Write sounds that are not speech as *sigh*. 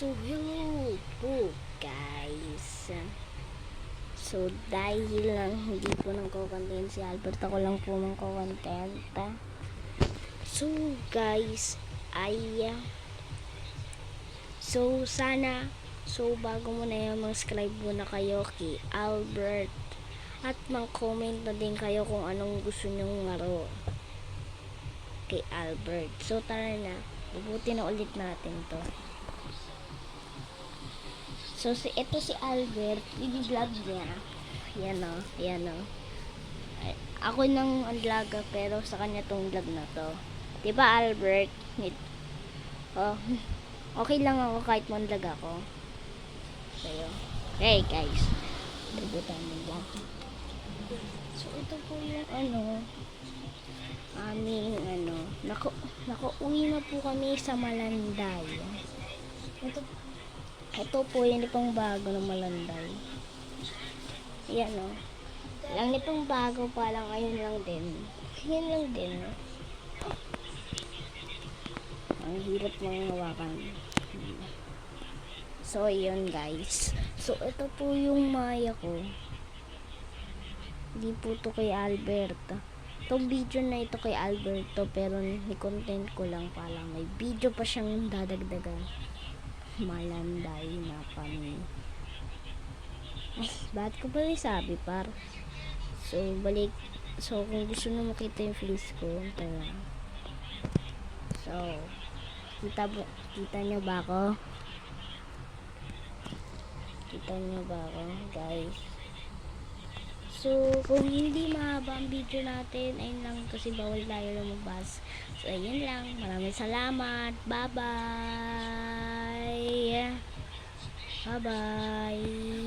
So, hello po guys. So, dahil lang hindi po nang content si Albert, ako lang po mang content. So, guys, ay So, sana So, bago mo na yan, mag-subscribe muna kayo kay Albert. At mag-comment na din kayo kung anong gusto nyong laro kay Albert. So, tara na. Bubuti na ulit natin to. So, si, ito si Albert. I-vlog niya. Yan o. Yan o. Ay, Ako nang vlog pero sa kanya tong vlog na to. Diba Albert? Nit- Oh, *laughs* okay lang ako kahit man-vlog ako. Sa'yo. Hey guys. Bubutan mo lang. So, ito po yung ano, aming ano, naku, nakauwi na po kami sa Malanday. Ito, ito po yung pang bago ng Malanday. Yan o. Lang nitong bago pa lang, ayun lang din. Yan lang din. no? Ang hirap mga hawakan. So, yun guys. So, ito po yung maya ko. Hindi po to kay Albert. Itong video na ito kay Alberto pero ni-content ko lang pala. May video pa siyang dadagdagan. Malanday na kami. Ay, bakit ko ba sabi par? So, balik. So, kung gusto nyo makita yung face ko, tara. So, kita, kita nyo ba ako? Kita nyo ba ako, guys? So, kung hindi mahaba ang video natin, ayun lang kasi bawal tayo lumabas. So, ayun lang. Maraming salamat. Bye-bye. Bye-bye.